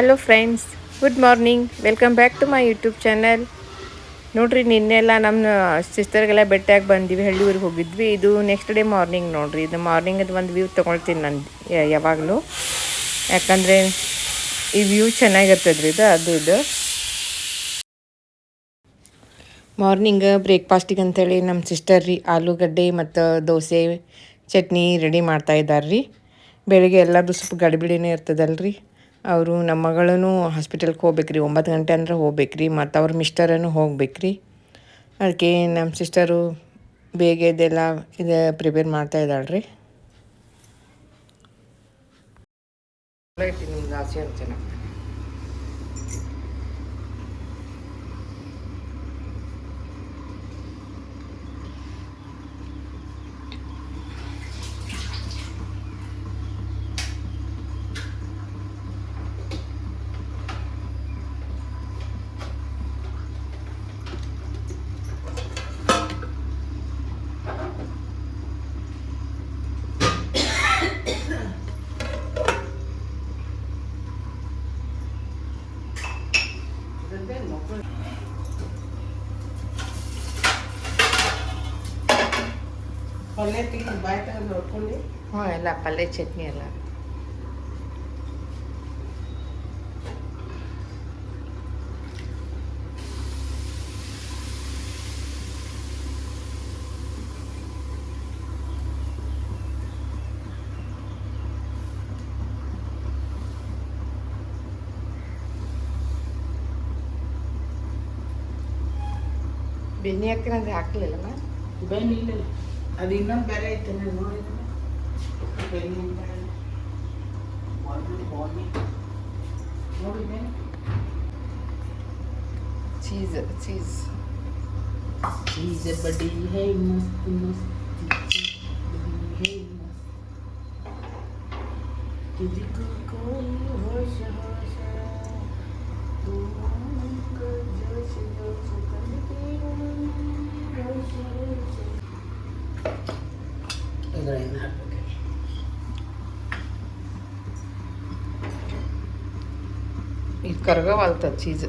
Hello friends good morning welcome back to my YouTube channel ನೋಡ್ರಿ ನಿನ್ನೆಲ್ಲ ನಮ್ಮ ಸಿಸ್ಟರ್ಗೆಲ್ಲ ಬೆಟ್ಟಾಗಿ ಬಂದಿವಿ ಹಳ್ಳಿಯೂರಿಗೆ ಹೋಗಿದ್ವಿ. ಇದು ನೆಕ್ಸ್ಟ್ ಡೇ ಮಾರ್ನಿಂಗ್ ನೋಡ್ರಿ. ಇದು ಮಾರ್ನಿಂಗ್ ಅದು ಒಂದು ವ್ಯೂ ತೊಗೊಳ್ತೀನಿ ನಾನು ಯಾವಾಗಲೂ. ಯಾಕಂದರೆ ಈ ವ್ಯೂ ಚೆನ್ನಾಗಿರ್ತದ್ರಿ ಇದು, ಅದು, ಇದು. ಮಾರ್ನಿಂಗ್ ಬ್ರೇಕ್ಫಾಸ್ಟಿಗೆ ಅಂತೇಳಿ ನಮ್ಮ ಸಿಸ್ಟರ್ ರೀ, ಆಲೂಗಡ್ಡೆ ಮತ್ತು ದೋಸೆ, ಚಟ್ನಿ ರೆಡಿ ಮಾಡ್ತಾ ಇದ್ದಾರೆ ರೀ ಬೆಳಿಗ್ಗೆ ಎಲ್ಲರೂ ಸ್ವಲ್ಪ ಗಡಿಬಿಡಿನೇ ಇರ್ತದಲ್ರಿ. ಅವರು ನಮ್ಮ ಮಗಳೂ ಹಾಸ್ಪಿಟಲ್ಗೆ ಹೋಗ್ಬೇಕ್ರಿ, ಒಂಬತ್ತು ಗಂಟೆ ಅಂದ್ರೆ ಹೋಗ್ಬೇಕು ರೀ ಮತ್ತು ಅವ್ರ ಮಿಸ್ಟರನ್ನು ಹೋಗ್ಬೇಕು ರೀ ಅದಕ್ಕೆ ನಮ್ಮ ಸಿಸ್ಟರು ಬೇಗ ಇದೆಲ್ಲ ಇದು ಪ್ರಿಪೇರ್ ಮಾಡ್ತಾ ಇದ್ದಾಳೆ ರೀ ನಿಮ್ದು ಆಸೆ ಪಲ್ಯ ತೆಗೆದು ಬಾಯಿ ತಗೊಂಡು ನೋಡ್ಕೊಂಡು. ಹ್ಞೂ ಎಲ್ಲ ಪಲ್ಯ ಚಟ್ನಿ ಎಲ್ಲ. ಬೆನ್ನಿ ಹಾಕ್ತಿರಂದ್ರೆ ಹಾಕ್ಲಿಲ್ಲಮ್ಮ ಬೆನ್ನು ಇಲ್ಲ ಅದು ಇನ್ನೊಂದು ಬೇರೆ ಐತೆ ನಾನು ನೋಡಿದ್ರೆ ಬೆನ್ನಿಂದ ಬಾಡಿ ಬಾಡಿ ನೋಡಿ ಬೆನ್ನು ಚೀಸ್ ಚೀಸ್ चीज बड़ी है मस्त मस्त बड़ी है मस्त तुझको कोई होश होश तू हमको जोश जोश चीज़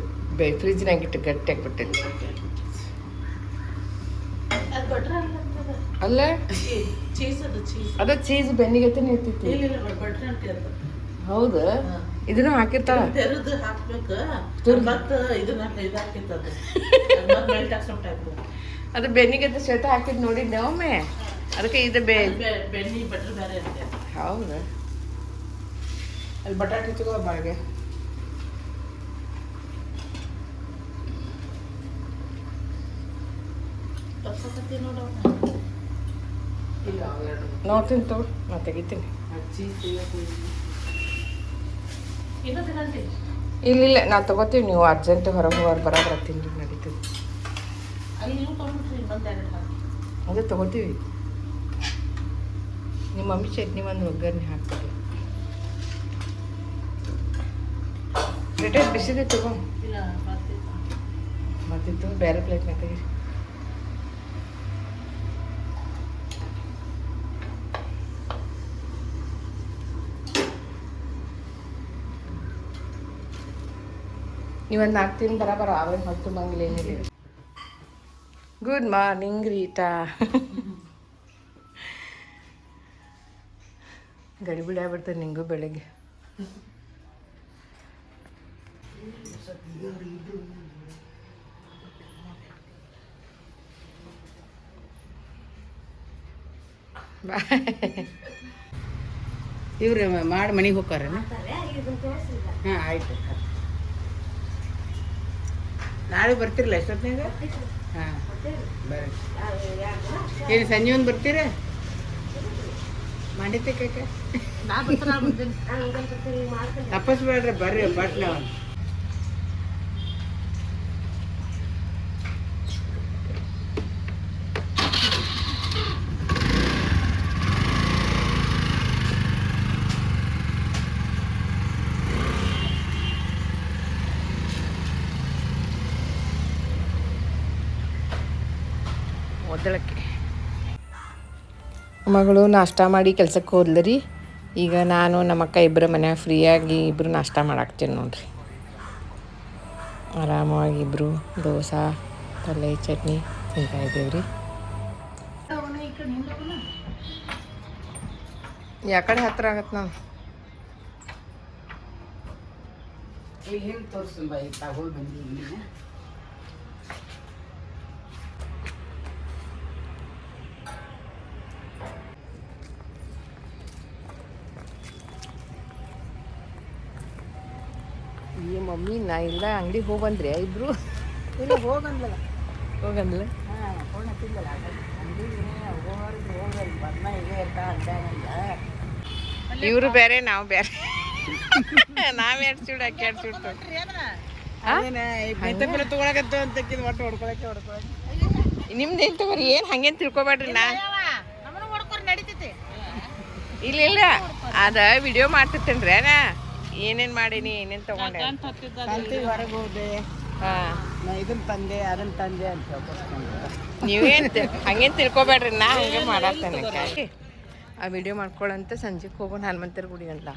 फ्रिज गटे चीज़ अद चीज़ बेन्नी हाउद ಇದನ್ನು ಹಾಕಿರ್ತಾರ. ತೆರೆದು ಹಾಕ್ಬೇಕು. ಮತ್ತೆ ಇದನ್ನ ಇದು ಹಾಕಿರ್ತದ ಅದು. ಬೆನ್ನಿಗತ್ತೆ ಶ್ವೇತ ಹಾಕಿದ್ ನೋಡಿದ್ದೆ ಒಮ್ಮೆ. ಅದಕ್ಕೆ ಇದು ಬೆ ಬೆ- ಬೆಣ್ಣಿ ಬಟ್ರ್ ಬೇರೆ ಇರುತ್ತೆ. ಹೌದು. ಅಲ್ಲಿ ಬಟಾಟೆ ತಗೋ ಬಾಳ್ಗೆ ನೋಡ್ತೀನಿ ತಗೋ ನಾ ತೆಗಿತೀನಿ. ಇಲ್ಲ ಇಲ್ಲ ನಾವು ತಗೋತೀವಿ ನೀವು ಅರ್ಜೆಂಟ್ ಹೊರಗೆ ಹೋಗೋರು ಬರೋದ್ರ ತಿಂಡಿ ನಡೀತೀವಿ ಅದೇ ತಗೋತೀವಿ. ನಿಮ್ಮ ಮಮ್ಮಿ ಚಟ್ನಿ ಒಂದು ಒಗ್ಗರಣೆ ಹಾಕ್ತೀವಿ ಪ್ಲೇಟೇಜ್ ಬಿಸಿದೆ ತಗೋ ಮತ್ತಿತ್ತು ಬೇರೆ ಪ್ಲೇಟ್ನಾಗ ತೆಗಿ ನೀವೊಂದು ನಾಲ್ಕು ತಿನ್ ಬರಬರ ಆವೇನು ಹೊತ್ತು ಬಂಗಿಲ್ಲ ಏನಿಲ್ಲ ಗುಡ್ ಮಾರ್ನಿಂಗ್ ರೀಟಾ ಗಡಿಬಿಡಿ ಆಗ್ಬಿಡ್ತದೆ ನಿಂಗೂ ಬೆಳಿಗ್ಗೆ. ಇವ್ರು ಮಾಡಿ ಮನೆಗೆ ಹೋಗ್ತಾರೇನ? ಹಾಂ ಆಯ್ತು. ನಾಳೆ ಬರ್ತಿರಲ್ಲ ಎಷ್ಟೊತ್ತಿನಾಗ ಹಾಂ ಬರ್ರಿ ಏನು ಸಂಜೆ ಒಂದು ಬರ್ತೀರ? ಮಾಡಿತ್ತೆ ಕೇಕ ತಪ್ಪಸ್ ಬೇಡ್ರಿ ಬರ್ರಿ ಬಟ್ಲ ಒದ್ದಳಕ್ಕೆ ಮಗಳು ನಾಷ್ಟ ಮಾಡಿ ಕೆಲಸಕ್ಕೆ ಹೋದ್ಲು ರೀ. ಈಗ ನಾನು ನಮ್ಮ ಅಕ್ಕ ಇಬ್ಬರು ಮನ್ಯಾಗ ಫ್ರೀಯಾಗಿ ಇಬ್ಬರು ನಾಷ್ಟ ಮಾಡಾಕ್ತೀನಿ ನೋಡ್ರಿ. ಆರಾಮಾಗಿ ಇಬ್ಬರು ದೋಸೆ ಪಲ್ಯ ಚಟ್ನಿ ಈಗ ಇದ್ದೇವ್ರಿ ಯಾಕಡೆ ಹತ್ರ ಆಗತ್ತೆ ನಾನು ಈಗ ಹಿಂಗೆ ತೋರಿಸ್ತೀನಿ ಬಾಯಿ ತಗೊಂಡು ಮಮ್ಮಿ ನಾ ಇಲ್ಲ ಅಂಗಡಿಗೆ ಹೋಗಿ ಬಂದ್ರೆ ಇಬ್ರು? ಇಲ್ಲ ಹೋಗಂದ್ಲಲ್ಲ. ಹೋಗಂದ್ಲ? ಹಾಂ ಫೋನ್ ಹತ್ತಿದ್ದಲ್ಲ ಅಂಗಡಿಗೆ ಹೋಗೋರಿಗೆ ಹೋಗಲ್ಲ ಬಣ್ಣ ಇದೆ ಅಂತ ಅಂದಾನಲ್ಲ ಇವರು ಬೇರೆ ನಾವು ಬೇರೆ. ನಾವ್ ಎರಡು ಚೂಡ ಅಕ್ಕಿ ಎರಡು ಈ ಮೆತ್ತಪುರ ತಗೊಳಕತ್ತು ಅಂತ ಒಟ್ಟು ಹೊಡ್ಕೊಳಕ್ಕೆ ಹೊಡ್ಕೊಳಕ್ಕೆ. ಏನು ತಗೋರಿ? ಏನ್ ಹಂಗೆ ತಿಳ್ಕೊಬೇಡ್ರಿ ನಾ? ಇಲ್ಲ ಇಲ್ಲ ಅದ ವಿಡಿಯೋ ಮಾಡ್ತಿರ್ತೇನ್ರಿ ನಾ ಏನೇನ್ ಮಾಡೀನಿ ಏನೇನ್ ತಗೊಂಡೆ ಕಲ್ತಿ ಹೊರಗೆ ಹೋದೆ. ಇದನ್ನ ತಂದೆ ಅದನ್ನ ತಂದೆ ಅಂತ ನೀವೇನ್ ಹಂಗೇನ್ ತಿಳ್ಕೊಬೇಡ್ರಿ ನಾ ಹಂಗೆ ಮಾಡಾಕ್ತೇನೆ ಆ ವಿಡಿಯೋ ಮಾಡ್ಕೊಳಂತ ಸಂಜೆಗೆ ಹೋಗೋಣ ಹನುಮಂತರ ಗುಡಿ ಅಂತ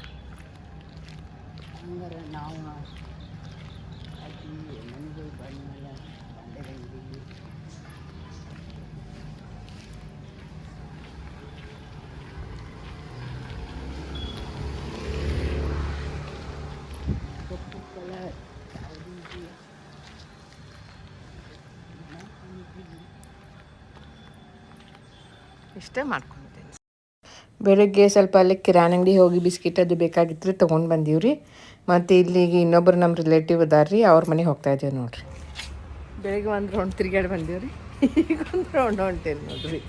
ನಾವು ಅಕ್ಕಿ ನನಗೆ ಬಣ್ಣ ಬಂಡೆದಂಗಿ ಕಪ್ಪು ಕಲರ್ ಇಷ್ಟೇ ಮಾಡ್ಕೊತೀನಿ ಬೆಳಗ್ಗೆ ಸ್ವಲ್ಪ ಅಲ್ಲಿ ಕಿರಾಣಿ ಅಂಗಡಿ ಹೋಗಿ ಬಿಸ್ಕಿಟ್ ಅದು ಬೇಕಾಗಿತ್ತು ರೀ ತೊಗೊಂಡು ಬಂದೀವಿ ರೀ ಮತ್ತು ಇಲ್ಲಿಗೆ ಇನ್ನೊಬ್ರು ನಮ್ಮ ರಿಲೇಟಿವ್ ಇದಾರೆ ರೀ ಅವ್ರ ಮನೆಗೆ ಹೋಗ್ತಾ ಇದ್ದೀವಿ ನೋಡಿರಿ. ಬೆಳಗ್ಗೆ ಒಂದು ರೌಂಡ್ ತಿರ್ಗಾಡಿ ಬಂದೀವಿ ರೀ ಈಗ ಒಂದು ರೌಂಡ್ ಹೊಂಟೇನು ನೋಡ್ರಿ.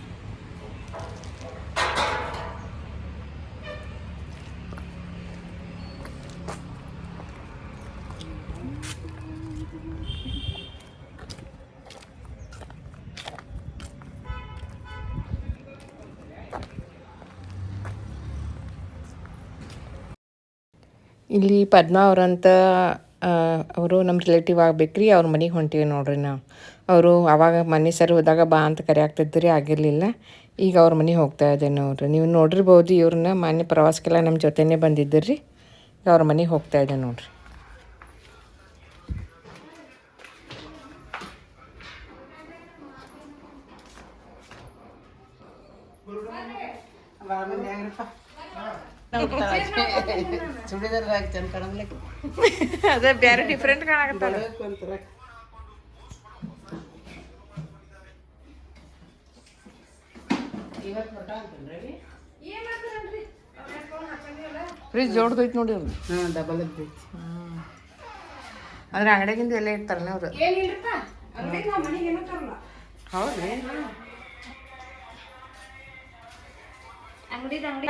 ಇಲ್ಲಿ ಪದ್ಮ ಅವರಂತ ಅವರು ನಮ್ಮ ರಿಲೇಟಿವ್ ಆಗ್ಬೇಕ್ರಿ, ಅವ್ರ ಮನೆಗೆ ಹೊಂಟೀವಿ ನೋಡ್ರಿ ನಾವು. ಅವರು ಅವಾಗ ಮನೆ ಸರಿ ಹೋದಾಗ ಬಾ ಅಂತ ಕರೆಯಾಗ್ತಿದ್ದು ರೀ ಆಗಿರಲಿಲ್ಲ. ಈಗ ಅವ್ರ ಮನೆಗೆ ಹೋಗ್ತಾ ಇದ್ದೇವೆ ನೋಡ್ರಿ. ನೀವು ನೋಡಿರ್ಬೋದು ಇವ್ರನ್ನ, ಮಾನ್ಯ ಪ್ರವಾಸಕ್ಕೆಲ್ಲ ನಮ್ಮ ಜೊತೆನೇ ಬಂದಿದ್ದರು. ರೀ ಈಗ ಅವ್ರ ಮನೆಗೆ ಹೋಗ್ತಾ ಇದ್ದೆ ನೋಡ್ರಿ. ಕಾಣಂಗ್ಲಕ್ಕೆ ಅದೇ ಬೇರೆ ಡಿಫ್ರೆಂಟ್ ಕಾಣಕತ್ತಾರ ಫ್ರಿಜ್ ಜೋಡ್ದೈತೆ ನೋಡಿ ಅವ್ರು. ಹಾಂ ಡಬಲ್ ಐತಿ ಅಂದ್ರೆ ಅಂಗಡಿಗಿಂದ ಎಲ್ಲ ಇರ್ತಾರಲ್ಲ ಅವ್ರು. ಹೌದ್ರಿ.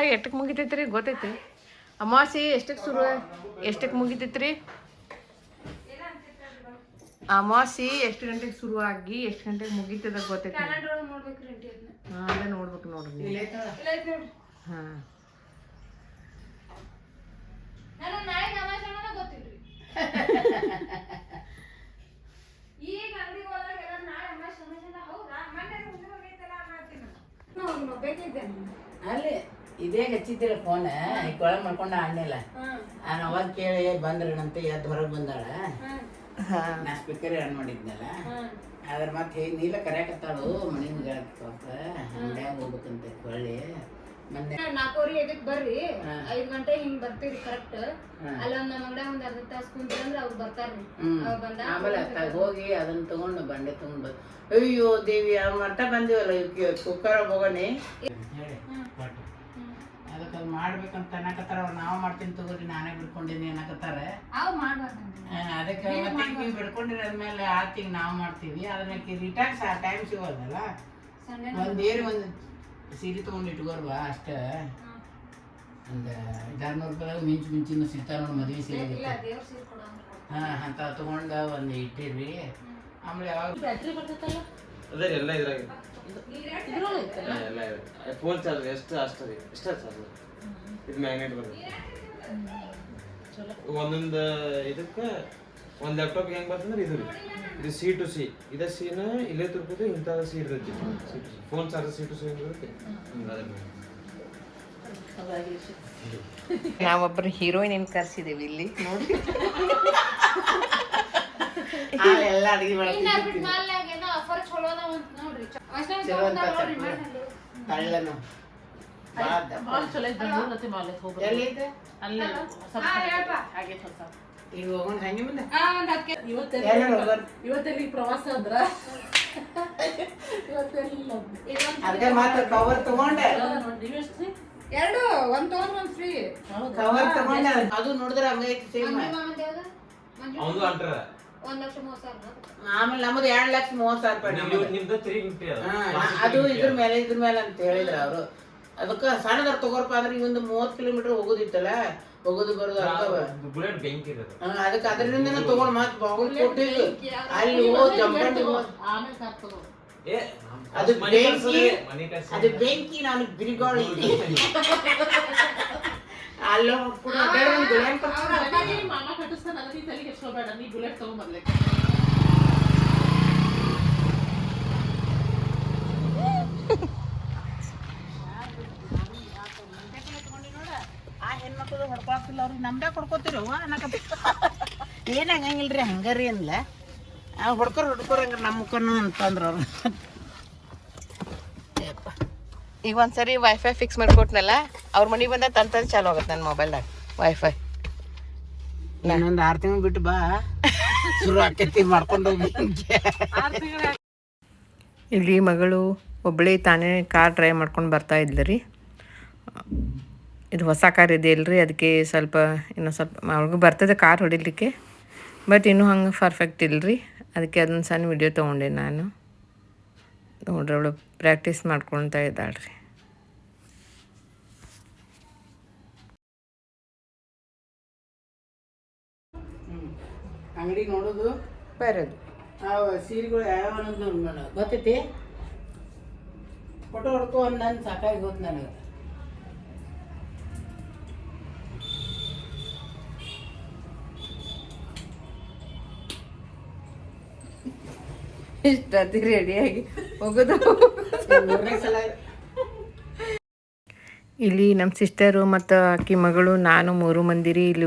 ಎಷ್ಟಕ್ಕೆ ಮುಗಿತೈತ್ರಿ ಗೊತ್ತೈತಿ ಅಮಾವಾಸ್ಯೆ ಎಷ್ಟಕ್ಕೆ ಶುರು ಎಷ್ಟಕ್ಕೆ ಮುಗಿತೈತ್ರಿ? ಅಮಾವಾಸ್ಯೆ ಎಷ್ಟು ಗಂಟೆಗೆ ಶುರು ಆಗಿ ಎಷ್ಟು ಗಂಟೆಗೆ ಮುಗಿತದ ಗೊತ್ತೈತಿ ಹಾಂ ಅದೇ ನೋಡ್ಬೇಕು ನೋಡ್ರಿ ಹಾಂ. ಅಲ್ಲಿ ಇದೇ ಹಚ್ಚಿದ್ದಿಲ್ಲ ಫೋನ್ ಕೊಳ ಮಾಡ್ಕೊಂಡ ಆಡ್ನಿಲ್ಲ ನಾನು ಅವಾಗ ಕೇಳಿ ಬಂದ್ರೇನಂತ ಎದ್ದು ಹೊರಗೆ ಬಂದಾಳ. ನಾ ಸ್ಪೀಕರ್ ಆನ್ ಮಾಡಿದ್ನಲ್ಲ. ಆದ್ರೆ ಮತ್ತೆ ಹೇಗೆ ನೀಲ ಕರೆಯಕತ್ತಾಳು ಮನೆ ಮುಗ ಅಂಗಡ್ಯಾಗ ಹೋಗ್ಬೇಕಂತ ಹೊಳ್ಳಿ. ಮೊನ್ನೆ ನಾಲ್ಕೂವರೆ ಇದಕ್ ಬರ್ರಿ. ಐದ್ ಗಂಟೆ ಹಿಂಗ್ ಬರ್ತೀರಿ ಕರೆಕ್ಟ್ ಅಲ್ಲ ಅಲ್ಲೊಂದ್ ನಮ್ಮ ಅಂಗಡ್ಯಾಗ ಒಂದ್ ಅರ್ಧ ತಾಸು ಕುಂತ್ರಂದ್ರ ಅವ್ರು ಬರ್ತಾರ್ರಿ. ಅವ್ರ್ ಬಂದಾಗ ಆಮೇಲೆ ಅತ್ತಾಗ ಹೋಗಿ ಅದನ್ನ ತಗೊಂಡು ಬಂಡೆ ತಗೊಂಡು ಬಂದು. ಅಯ್ಯೋ ದೇವಿ ಅವ್ರು ಮಟ್ಟ ಬಂದಿವಲ್ಲ ಕುಕ್ಕರ್ ಹೋಗಣಿ. ಹೇಳಿ ಅದು ಮಾಡ್ಬೇಕಂತ ಅನ್ನಕತ್ತಾರ ಅವ್ರು ನಾವು ಮಾಡ್ತೀನಿ ತಗೋರಿ ನಾನೇ ಬಿಡ್ಕೊಂಡಿನಿ ಅನ್ನಕತ್ತಾರ. ಅವ್ ಅದಕ್ಕೆ ಮತ್ತೆ ನೀವು ಬಿಡ್ಕೊಂಡಿರೋದ್ಮೇಲೆ ಆತಿಗೆ ನಾವು ಮಾಡ್ತೀವಿ. ಅದನ್ನ ರಿಟರ್ನ್ಸ್ ಆ ಟೈಮ್ ಸಿಗೋದಲ್ಲ. ಸಂಡೆ ಒಂದ್ ಏರಿ ಒಂದು ಸೀರೆ ತೊಗೊಂಡು ಇಟ್ಕೋರ್ವಾ ಅಷ್ಟೇ. ಒಂದು ಐದಾರ್ನೂರು ರೂಪಾಯಿ ಮಿಂಚು ಮಿಂಚಿನ ಸಿಗ್ತಾವ ನೋಡಿ ಮದುವೆ ಸೀರೆ ಹಾಂ ದೇವ್ರ ಸೀರೆ ಕೊಡೋ ಹಾ ಅಂತ ತಗೊಂಡ ಒಂದು ಇಟ್ಟಿರಿ ಆಮೇಲೆ ಯಾವಾಗ ಬ್ಯಾಟ್ರಿ ಬರ್ತೈತಲ್ಲ? ಅದೇ ಎಲ್ಲ ಇದ್ರಾಗ. ಎಲ್ಲ ಫೋನ್ ಚಾರ್ಜ್ ಎಷ್ಟು ಅಷ್ಟು ರೀ? ಎಷ್ಟ ಚಾರ್ಜ್ ಇದು ಮ್ಯಾಗ್ನೆಟ್ ಬರ್ತದೆ ಒಂದೊಂದು ಇದಕ್ಕೆ ಒಂದು ಲ್ಯಾಪ್ಟಾಪ್ ಹೆಂಗೆ ಬರ್ತಂದ್ರೆ ಇದು ರೀ. ಇದು ಸಿ ಟು ಸಿ ಇದೇ ಸೀನ ಇಲ್ಲೇ ತಿರ್ಬೋದು ಇಂಥ ಸಿ ಇರ್ತೈತಿ. Phone charger C to C ಇರ್ತೈತಿ ಬರುತ್ತೆ? ನಾವೊಬ್ಬರು ಹೀರೋಯಿನ್ ಕರ್ಸಿದೇವಿ ಇಲ್ಲಿ. ನೋಡಿ. ಎಲ್ಲ ಅಡಿಗೆ ಮಾಡ್ತೀವಿ ಮಾಲ್ನಾಗ ಏನೋ ಆಫರ್ ಚಲೋ ನೋಡ್ರಿ. ಚಲೋ ಈಗ ಹೋಗೋಣ ಹಂಗೆ ಮುಂದೆ. ಇವತ್ತೆಲ್ಲಿ ಪ್ರವಾಸ ಅಂದ್ರ ಇದೊಂದ್ ಅದೇ ಮಾತ್ರ ಕವರ್ ತಗೊಂಡೆ. ಎರಡು ಒಂದ್ ತಗೊಂಡ್ರೆ ಒಂದ್ ಫ್ರೀ ಕವರ್ ತಗೊಂಡೆ. ಅದು ನೋಡಿದ್ರೆ ಹಂಗೈತಿ ಸೇಮ್ ಅವನು ಅಂಟ್ರ ಆಮೇಲೆ ನಮ್ಮದು ಎರಡ್ ಲಕ್ಷ ಸಾವಿರ ರೂಪಾಯಿ ನಿಮ್ದು ಹಾ, ಅದು ಇದ್ರ ಮೇಲೆ ಇದ್ರ ಮೇಲೆ ಅಂತ ಹೇಳಿದ್ರ ಅವರು. ಅದಕ್ಕೆ ಸಣ್ಣದಾರ ತಗೋರಪ್ಪ ಅಂದ್ರೆ ಈ ಒಂದು ಮೂವತ್ತು ಕಿಲೋಮೀಟರ್ ಹೋಗೋದಿತ್ತಲ್ಲ? ಹೋಗೋದು ಬರೋದು ಬುಲೆಟ್ ಬೆಂಕಿ ಇರೋದು. ಅದಕ್ಕೆ ಅದರಿಂದ ತಗೊಂಡ್ ಮತ್ತೆ ಬಾಗಲಕೋಟೆಗೆ ಅಲ್ಲಿ ಹೋಗಿ ಜಂಪಂಡಿ ಅದು ಮನೆ ಬೆಂಕಿ ಅದು ಬೆಂಕಿ ನಾನು ಬಿರಿಗಾಳ. ಅಲ್ಲ ಮಾಮ ಕಟ್ಟಿಸ್ತಾನ ಅದಕ್ಕೆ ತಲೆಗೆ ಎಷ್ಟೋಬೇಡ ನೀ ಬುಲೆಟ್ ತಗೊಂಬರ್ಲಿಕ್ಕೆ ಆ ಹೆಣ್ಮಕ್ಳು ಹೊಡ್ಕೊಳಕಿಲ್ಲ ಅವ್ರಿಗೆ ನಮ್ದೇ ಕೊಡ್ಕೋತೀರಿ ಅವ್ವ ಅನ್ನಕತ್ತಿ. ಏನು ಹಂಗಂಗಿಲ್ರಿ ಹಂಗಾರಿ ಅನ್ಲ ಆ ಹೊಡ್ಕೊರ್ ಹೊಡ್ಕೊರ್ ಹಂಗಾರೆ ನಮ್ಮ ಮುಖನು ಅಂತಂದ್ರ ಅವ್ರು. ಈಗ ಒಂದ್ಸರಿ ವೈಫೈ ಫಿಕ್ಸ್ ಮಾಡ್ಕೊಟ್ನಲ್ಲ ಅವ್ರ ಮನೆಗೆ ಬಂದ ತಂತಂದು ಚಾಲು ಆಗತ್ತೆ ನನ್ನ ಮೊಬೈಲ್ದಾಗ ವೈಫೈ ನಾನೊಂದು ಆರು ತಿಂಗಳು ಬಿಟ್ಟು ಬಾ. ಶುರು ಆಕೈತಿ ಮಾಡ್ಕೊಂಡು ಹೋಗಿ ಇಲ್ಲಿ ಮಗಳು ಒಬ್ಬಳೇ ತಾನೇ ಕಾರ್ ಡ್ರೈವ್ ಮಾಡ್ಕೊಂಡು ಬರ್ತಾ ಇದ್ಲು ರೀ. ಇದು ಹೊಸ ಕಾರ್ ಇದೆ ಅಲ್ರಿ ಅದಕ್ಕೆ ಸ್ವಲ್ಪ ಇನ್ನೂ ಸ್ವಲ್ಪ ಅವ್ರಿಗೂ ಬರ್ತದೆ ಕಾರ್ ಹೊಡಿಲಿಕ್ಕೆ. ಬಟ್ ಇನ್ನೂ ಹಂಗೆ ಪರ್ಫೆಕ್ಟ್ ಇಲ್ಲರಿ ಅದಕ್ಕೆ ಅದೊಂದು ಸಣ್ಣ ವಿಡಿಯೋ ತೊಗೊಂಡೆ ನಾನು. ನೋಡ್ರಿ ಅವಳು ಪ್ರಾಕ್ಟೀಸ್ ಮಾಡ್ಕೊಳ್ತಾ ಇದ್ದಾಳೆ ರೀ ಅಂಗಡಿ ನೋಡೋದು? ಬರೋದು. ಸೀರೆಗಳು ಯಾವ ಅನ್ನೋದು ಗೊತ್ತೈತಿ? ಫೋಟೋ ಹೊಡ್ಕೊ ಅಂದ್ ಸಾಕಾಗಿ ಗೊತ್ತು ನನಗೆ. ಇಷ್ಟೊತ್ತಿ ರೆಡಿಯಾಗಿ ಹೋಗೋದು ಇಲ್ಲಿ ನಮ್ಮ ಸಿಸ್ಟರು ಮತ್ತು ಆಕಿ ಮಗಳು, ನಾನು ಮೂರು ಮಂದಿ ರೀ. ಇಲ್ಲಿ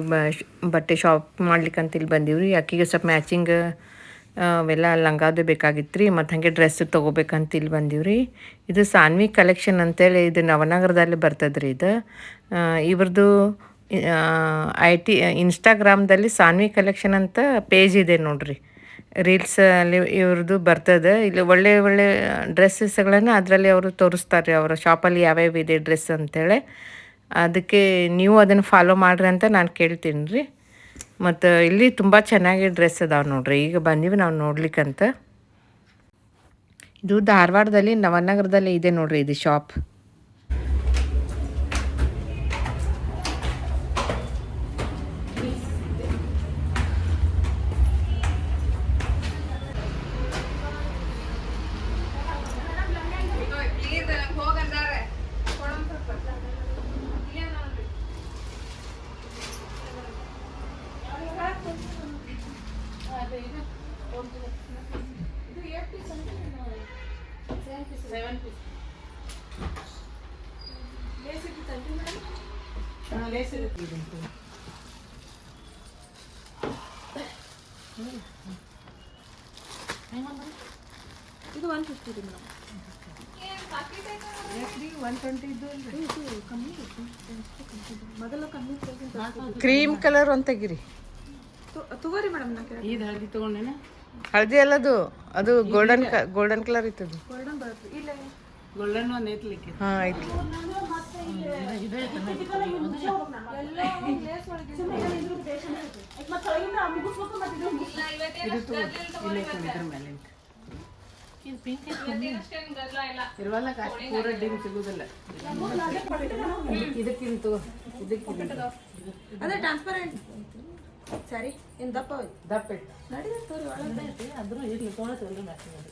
ಬಟ್ಟೆ ಶಾಪ್ ಮಾಡ್ಲಿಕ್ಕೆ ಅಂತ ಇಲ್ಲಿ ಬಂದೀವಿ ರೀ ಆಕಿಗೆ ಸ್ವಲ್ಪ ಮ್ಯಾಚಿಂಗ್ ಅವೆಲ್ಲ ಲಂಗಾದು ಬೇಕಾಗಿತ್ತು ರೀ. ಮತ್ತು ಹಾಗೆ ಡ್ರೆಸ್ ತೊಗೋಬೇಕಂತ ಇಲ್ಲಿ ಬಂದೀವಿ ರೀ ಇದು ಸಾನ್ವಿ ಕಲೆಕ್ಷನ್ ಅಂತೇಳಿ ಇದು ನವನಗರದಲ್ಲಿ ಬರ್ತದೆ ರೀ ಇದು ಇವ್ರದ್ದು ಐ ಟಿ ಇನ್ಸ್ಟಾಗ್ರಾಮ್ದಲ್ಲಿ ಸಾನ್ವಿ ಕಲೆಕ್ಷನ್ ಅಂತ ಪೇಜ್ ಇದೆ ನೋಡ್ರಿ. ರೀಲ್ಸ್ ಅಲ್ಲಿ ಇವ್ರದ್ದು ಬರ್ತದೆ. ಇಲ್ಲಿ ಒಳ್ಳೆ ಒಳ್ಳೆ ಡ್ರೆಸ್ಸಸ್ಗಳನ್ನು ಅದರಲ್ಲಿ ಅವರು ತೋರಿಸ್ತಾರೆ. ಅವರ ಶಾಪಲ್ಲಿ ಯಾವ್ಯಾವ ಇದೆ ಡ್ರೆಸ್ ಅಂತೇಳಿ. ಅದಕ್ಕೆ ನೀವು ಅದನ್ನು ಫಾಲೋ ಮಾಡಿರಿ ಅಂತ ನಾನು ಕೇಳ್ತೀನಿ ರೀ. ಮತ್ತು ಇಲ್ಲಿ ತುಂಬ ಚೆನ್ನಾಗಿ ಡ್ರೆಸ್ ಅದಾವೆ ನೋಡ್ರಿ. ಈಗ ಬಂದೀವಿ ನಾವು ನೋಡ್ಲಿಕ್ಕಂತ. ಇದು ಧಾರವಾಡದಲ್ಲಿ ನವನಗರದಲ್ಲಿ ಇದೆ ನೋಡ್ರಿ ಇದು ಶಾಪ್ ಹಾಂ ಲೇಸ್ ಮೇಡಮ್. ಕ್ರೀಮ್ ಕಲರ್ ಅಂತ ತೆಗಿರಿ. ಇದು ಹಳದಿ ತಗೊಂಡೇನ? ಹಳದಿ ಅಲ್ಲದು ಅದು ಗೋಲ್ಡನ್ ಗೋಲ್ಡನ್ ಕಲರ್ ಇತ್ತದು. ಗೋಲ್ಡನ್ ಒಂದು ಹಾಂ ಇದು ತಗೋ ಇಲ್ಲೇ ಕೊಡು, ಇದ್ರ ಮೇಲೆ ಇರುವಲ್ಲ ಕಾಸ್ಟ್ ಪೂರ ಡಿಮ್ ಸಿಗುದಿಲ್ಲ. ಇದಕ್ಕಿಂತ ಇದಕ್ಕಿಂತ ಅದೇ ಟ್ರಾನ್ಸ್ಪರೆಂಟ್ ಸರಿ ಇನ್ ದಪ್ಪ ದಪ್ಪ ಇಟ್ಟು ಆದ್ರೂ ಇರ್ಲಿ ತೊಗೊಳತ್ತಲ್ಲ ತೋರಿ ಅದು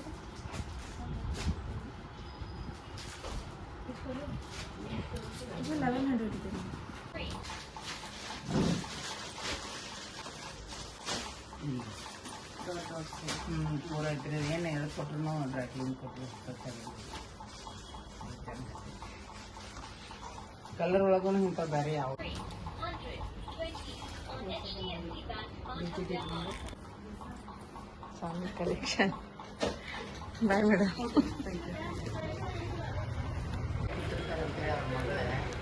ಎಷ್ಟೊಂದು ಈಗ ಒಟ್ಟ ಹ್ಞೂ ಪೂರ ಐತ್ರಿ ಏನು ಹೇಳ್ಕೊಟ್ರು ಡ್ರೈ ಕ್ಲೀನ್ ಕೊಟ್ಟರು ಕಲರ್ ಒಳಗೂ ಇಂಥ ಬೇರೆ ಯಾವ ಸ್ವಾಮಿ ಕಲೆಕ್ಷನ್ ಬಾಯ್ ಮೇಡಮ್ ಏನಾರು ಮಾಡ್ಕೊಂಡು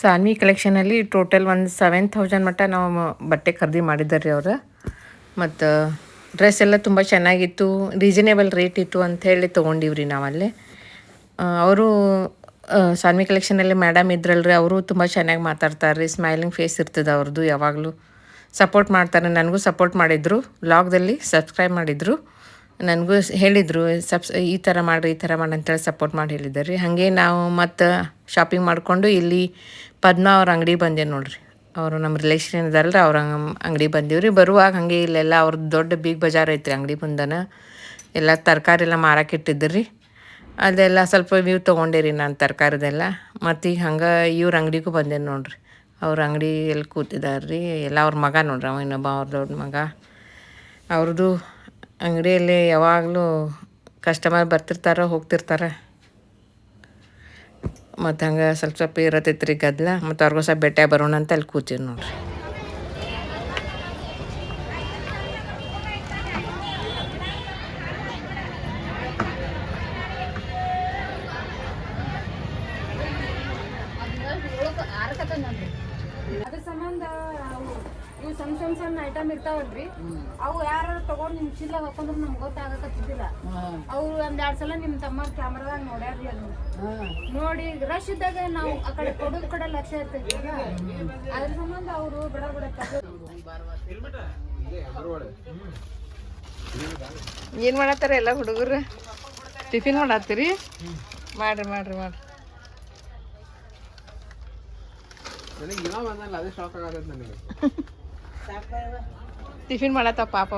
ಸಾನ್ವಿ ಕಲೆಕ್ಷನಲ್ಲಿ ಟೋಟಲ್ ಒಂದು ಸೆವೆನ್ ಥೌಸಂಡ್ ಮಟ್ಟ ನಾವು ಬಟ್ಟೆ ಖರೀದಿ ಮಾಡಿದ್ದಾರೆ ಅವ್ರು. ಮತ್ತು ಡ್ರೆಸ್ ಎಲ್ಲ ತುಂಬ ಚೆನ್ನಾಗಿತ್ತು ರೀಸನೇಬಲ್ ರೇಟ್ ಇತ್ತು ಅಂತ ಹೇಳಿ ತೊಗೊಂಡಿವ್ರಿ ನಾವಲ್ಲಿ. ಅವರು ಸಾನ್ವಿ ಕಲೆಕ್ಷನಲ್ಲಿ ಮೇಡಮ್ ಇದ್ರಲ್ರಿ ಅವರು ತುಂಬ ಚೆನ್ನಾಗಿ ಮಾತಾಡ್ತಾರೆ ರೀ ಸ್ಮೈಲಿಂಗ್ ಫೇಸ್ ಇರ್ತದೆ ಅವ್ರದ್ದು ಯಾವಾಗಲೂ. ಸಪೋರ್ಟ್ ಮಾಡ್ತಾರೆ, ನನಗೂ ಸಪೋರ್ಟ್ ಮಾಡಿದರು ವ್ಲಾಗ್ದಲ್ಲಿ ಸಬ್ಸ್ಕ್ರೈಬ್ ಮಾಡಿದರು. ನನಗೂ ಹೇಳಿದರು, ಸಬ್ಸ್, ಈ ಥರ ಮಾಡಿರಿ, ಈ ಥರ ಮಾಡಿ ಅಂತೇಳಿ ಸಪೋರ್ಟ್ ಮಾಡಿ ಹೇಳಿದ್ದಾರೆ. ರೀ ಹಾಗೆ ನಾವು ಮತ್ತು ಶಾಪಿಂಗ್ ಮಾಡಿಕೊಂಡು ಇಲ್ಲಿ ಪದ್ಮ ಅವ್ರ ಅಂಗಡಿ ಬಂದೆ ನೋಡ್ರಿ. ಅವರು ನಮ್ಮ ರಿಲೇಷನ್ ರೀ ಅವ್ರ ಅಂಗಡಿ ಬಂದೀವಿ ರೀ. ಬರುವಾಗ ಹಾಗೆ ಇಲ್ಲೆಲ್ಲ ಅವ್ರದ್ದು ದೊಡ್ಡ ಬಿಗ್ ಬಜಾರ್ ಐತ್ರಿ ಅಂಗಡಿ ಮುಂದನ ಎಲ್ಲ ತರಕಾರಿ ಎಲ್ಲ ಮಾರಕ್ಕೆ ಇಟ್ಟಿದ್ರು ರೀ. ಅದೆಲ್ಲ ಸ್ವಲ್ಪ ವ್ಯೂ ತೊಗೊಂಡೆ ರೀ ನಾನು ತರಕಾರಿದೆಲ್ಲ. ಮತ್ತು ಈಗ ಹಂಗೆ ಇವ್ರ ಅಂಗಡಿಗೂ ಬಂದೆ ನೋಡ್ರಿ. ಅವ್ರ ಅಂಗಡಿಯಲ್ಲಿ ಕೂತಿದ್ದಾರೆ ರೀ, ಎಲ್ಲ ಅವ್ರ ಮಗ ನೋಡ್ರಿ ಅವ, ಇನ್ನೊಬ್ಬ ಅವ್ರ ದೊಡ್ಡ ಮಗ. ಅವ್ರದ್ದು ಅಂಗಡಿಯಲ್ಲಿ ಯಾವಾಗಲೂ ಕಸ್ಟಮರ್ ಬರ್ತಿರ್ತಾರೆ ಹೋಗ್ತಿರ್ತಾರೆ. ಮತ್ತು ಹಂಗೆ ಸ್ವಲ್ಪ ಸ್ವಲ್ಪ ಇರತೈತೆ ರೀ ಗದ್ದಲ ಮತ್ತು ಅವ್ರಿಗೂ ಸ್ವಲ್ಪ ಭೇಟಿಯಾಗಿ ಬರೋಣ ಅಂತ ಅಲ್ಲಿ ಕೂತೀವಿ ನೋಡ್ರಿ ಅದ್ರ ಸಂಬಂಧ ಅವು ಇವು ಸಣ್ಣ ಸಣ್ಣ ಸಣ್ಣ ಐಟಮ್ ಇರ್ತಾವಲ್ರಿ ಅವು ಯಾರು ತಗೊಂಡ್ ನಿಮ್ ಚೀಲ ಹಾಕೊಂಡ್ರು ನಮ್ಗೆ ಗೊತ್ತಾಗಕತ್ತಿದ್ದಿಲ್ಲ ಅವ್ರು ಒಂದ್ ಎರಡ್ ಸಲ ನಿಮ್ ತಮ್ಮ ಕ್ಯಾಮ್ರಾದಾಗ ನೋಡ್ಯಾರ್ರಿ ಅದನ್ನ ನೋಡಿ ರಶ್ ಇದ್ದಾಗ ನಾವು ಆ ಕಡೆ ಕೊಡೋದ್ ಕಡೆ ಲಕ್ಷ ಇರ್ತೈತಿ ಅದ್ರ ಸಂಬಂಧ ಅವರು ಬಡ ಬಡ ಏನು ಮಾಡತ್ತಾರ ಎಲ್ಲ ಹುಡುಗರು? ಟಿಫಿನ್ ಮಾಡತ್ತೀರಿ? ಮಾಡ್ರಿ ಮಾಡ್ರಿ ಮಾಡ್ರಿ. ನನಗೆ ಇವ ಬಂದಲ್ಲ ಅದೇ ಶಾಕ್ ಆಗತ್ತೆ ನನಗೆ. ಟಿಫಿನ್ ಮಾಡತ್ತ ಪಾಪ.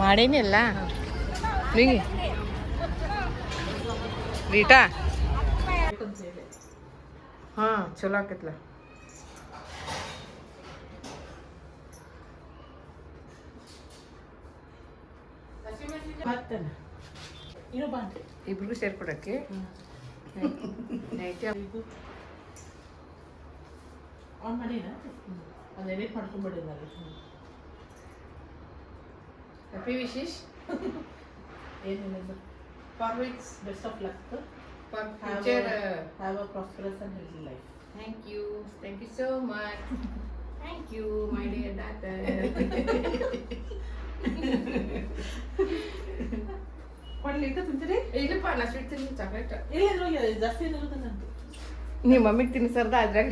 ಮಾಡೇನಿ ಅಲ್ಲ? ನಿಂಗೆ ರೀಟಾ? ಹಾಂ ಚಲೋ ಆಕೈತ್ಲ. ಮತ್ತೆ ಇನ್ನು ಬಾಂಡ್ರಿ ಇಬ್ರಿಗೂ ಸೇರ್ಕೊಡಕ್ಕೆ ಆನ್ ಮಾಡಿನ ಅದು ಎಡಿಟ್ ಮಾಡ್ಕೊಂಡ್ಬಿಡಿದ್ನಲ್ಲಿ ಹ್ಯಾಪಿ ವಿಶೇಷ್ ಏನಿಲ್ಲ for wishes best of luck for Have future a, have a prosperous and healthy life. Thank you thank you so much thank you my dear daughter ಇಟ್ಟು ತಿಂತೀರಿ ಇಲ್ಲಪ್ಪ ನಾ ಸ್ವೀಟ್ ತಿನ್ನಿ ಚಾಕ್ಲೇಟ್ ಇಲ್ಲ ಜಾಸ್ತಿ ಏನಿರುತ್ತೆ ನಂದು ನಿಮ್ಮ ಮಮ್ಮಿಗೆ ತಿನ್ಸರ್ದ ಅದ್ರಾಗ.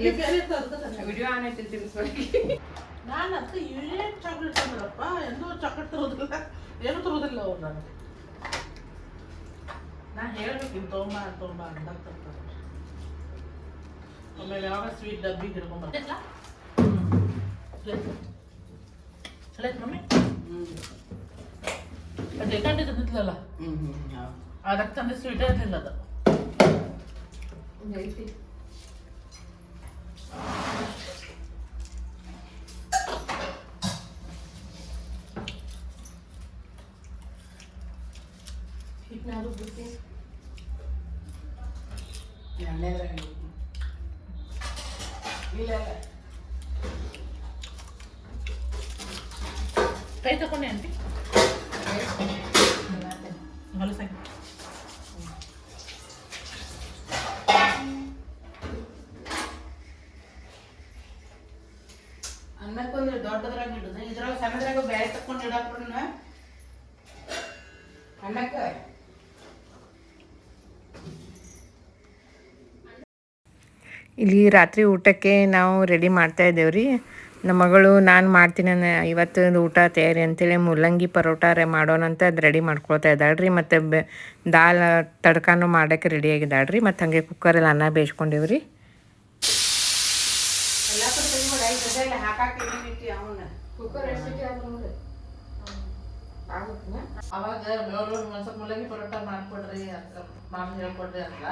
ವಿಡಿಯೋ ಆನ್ ಐತಿ ತಿನ್ಸ್ಬೇಕು ನಾನು ಅದಕ್ಕೆ ಏನು ಚಾಕ್ಲೇಟ್ ತಂದ್ರಪ್ಪ ಎಂದೂ ಚಾಕ್ಲೇಟ್ ತರೋದಿಲ್ಲ ಏನು ತರೋದಿಲ್ಲ ಅವ್ರು ನಾನು ನಾ ಹೇಳ್ಬೇಕು ಇವ್ ತೊಗೊಂಬ ಅಂತ ತೊಗೊಂಬ ಅಂದಾಗ ತರ್ತಾರೆ ಆಮೇಲೆ ಯಾವಾಗ ಸ್ವೀಟ್ ಡಬ್ಬಿ ಹಿಡ್ಕೊಂಬರ್ತಿಲ್ಲ ಚಲೋ ಮಮ್ಮಿ ಅದು ಏಕಾಂಡಿ ತಂದಿದ್ಲಲ್ಲ ಹ್ಞೂ ಹ್ಞೂ ಹೌದು ಅದಕ್ಕೆ ತಂದೆ ಸ್ವೀಟ್ ಇರಲಿಲ್ಲ ಅದು ಹಿಟ್ನಾದ್ರು ಬಿಟ್ಟು ಎಣ್ಣೆದ್ರಾಗ ಇಲ್ಲ ಇಲ್ಲ ಕೈ ತಗೊಂಡೆ ಆಂಟಿ ಹೊಲಸಾಗಿ ಇಲ್ಲಿ ರಾತ್ರಿ ಊಟಕ್ಕೆ ನಾವು ರೆಡಿ ಮಾಡ್ತಾ ಇದ್ದೇವೆ ನಮ್ಮ ಮಗಳು, ನಾನು ಮಾಡ್ತೀನಿ ಇವತ್ತು ಊಟ ತಯಾರಿ ಅಂತೇಳಿ ಮೂಲಂಗಿ ಪರೋಟ ರೇ ಮಾಡೋಣ ಅಂತ ಅದು ರೆಡಿ ಮಾಡ್ಕೊಳ್ತಾ ಇದ್ದಾಳೆ ರೀ ಮತ್ತು ಬೆ ದಾಲ್ ತಡ್ಕಾನು ಮಾಡೋಕ್ಕೆ ರೆಡಿ ಆಗಿದ್ದಾಳೆ ರೀ ಮತ್ತು ಹಾಗೆ ಕುಕ್ಕರಲ್ಲಿ ಅನ್ನ ಬೇಯಿಸ್ಕೊಂಡಿವಿ ರೀ ಎಲ್ಲ ಕಡೆ ತೆಗಿಬೇಡ ಐದು ಗಂಟೆಗೆ ಹಾಕಾಕ ಏನೇನಿಟ್ಟಿ ಅವನ್ನ ಕುಕ್ಕರ್ ಎಷ್ಟು ಅವಾಗ ಸ್ವಲ್ಪ ಮುಲ್ಲಂಗಿ ಪರೋಟ ಮಾಡ್ಕೊಡ್ರಿ ಅಂತ ಮಾಮ್ ಹೇಳ್ಕೊಡ್ರಿ ಅಂತ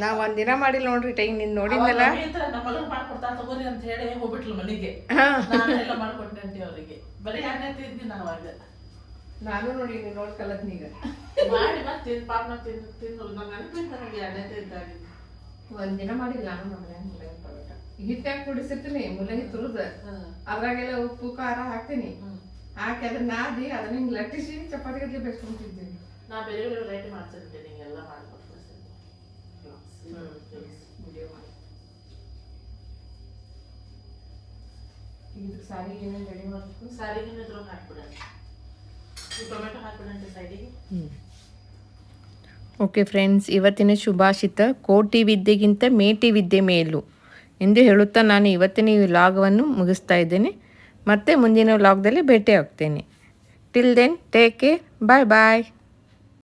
ನಾ ಒಂದಿನ ಮಾಡಿಲ್ಲ ನೋಡ್ರಿ ಟೈಮ್ ನಿನ್ ನೋಡಿದ್ನಲ್ಲ. ನಮ್ಮ ಮಗಳು ಮಾಡ್ಕೊಡ್ತಾ ತಗೋರಿ ಅಂತ ಹೇಳಿ ಹೋಗ್ಬಿಟ್ಲು ಮನೆಗೆ. ನಾನೆಲ್ಲ ಮಾಡ್ಕೊಟ್ಟೆ ಅಂಟಿ ಅವರಿಗೆ. ಬರೀ ಎಣ್ಣೆ ತಿಂದಿನಿ ನಾನು ಅವಾಗ. ನಾನು ನೋಡಿ ನೋಡಿ ಕಲತ್ನೀಗ ಮಾಡಿ ಮತ್ತೆ ತಿಂದು ಪಾಪನ ತಿಂದು ತಿಂದು ನಂಗೆ ಅನಿಪಿತ್ತು ನನಗೆ ಎಣ್ಣೆ ತಿಂದಾಗಿ. ಒಂದಿನ ಮಾಡಿಲ್ಲ ನಾನು ನಮ್ಮ ಮುಲ್ಲಂಗಿ ಪರೋಟ. ಹಿಟ್ಟಾಗಿ ಕುಡಿಸಿರ್ತೀನಿ ಮುಲ್ಲಂಗಿ ತುರಿದ. ಅದ್ರಾಗೆಲ್ಲ ಉಪ್ಪು ಖಾರ ಹಾಕ್ತೀನಿ. ಹಾಕಿ ಅದನ್ನ ನಾದಿ ಅದನ್ನ ಹಿಂಗೆ ಲಟ್ಟಿಸಿ ಚಪಾತಿ ಗಟ್ಲೆ ಬೇಯಿಸ್ಕೊಂತಿದ್ದೀನಿ ನಾ ಬೇರೆ ಬೇರೆ ವೆರೈಟಿ ಮಾಡ್ತಿರ್ತೀನಿ ನಿಂಗೆಲ್ಲ ಮಾಡ್ಕೊಟ್ಟು ಇದಕ್ಕೆ ಸಾರಿ ಏನೇನು ರೆಡಿ ಮಾಡಬೇಕು? ಸಾರಿಗೆ ಇದ್ರೊಳಗೆ ಹಾಕ್ಬಿಡ ಈ ಟೊಮೆಟೊ ಹಾಕ್ಬಿಡಂತೆ ಸೈಡಿಗೆ ಓಕೆ ಫ್ರೆಂಡ್ಸ್ ಇವತ್ತಿನ ಶುಭಾಷಿತ ಕೋಟಿ ವಿದ್ಯೆಗಿಂತ ಮೇಟಿ ವಿದ್ಯೆ ಮೇಲು. ಎಂದು ಹೇಳುತ್ತಾ ನಾನು ಇವತ್ತಿನ ಈ ಲಾಗವನ್ನು ಮುಗಿಸ್ತಾ ಇದ್ದೇನೆ. ಮತ್ತೆ ಮುಂದಿನ ವ್ಲಾಗ್ದಲ್ಲಿ ಭೇಟಿ ಆಗ್ತೀನಿ till then take care bye bye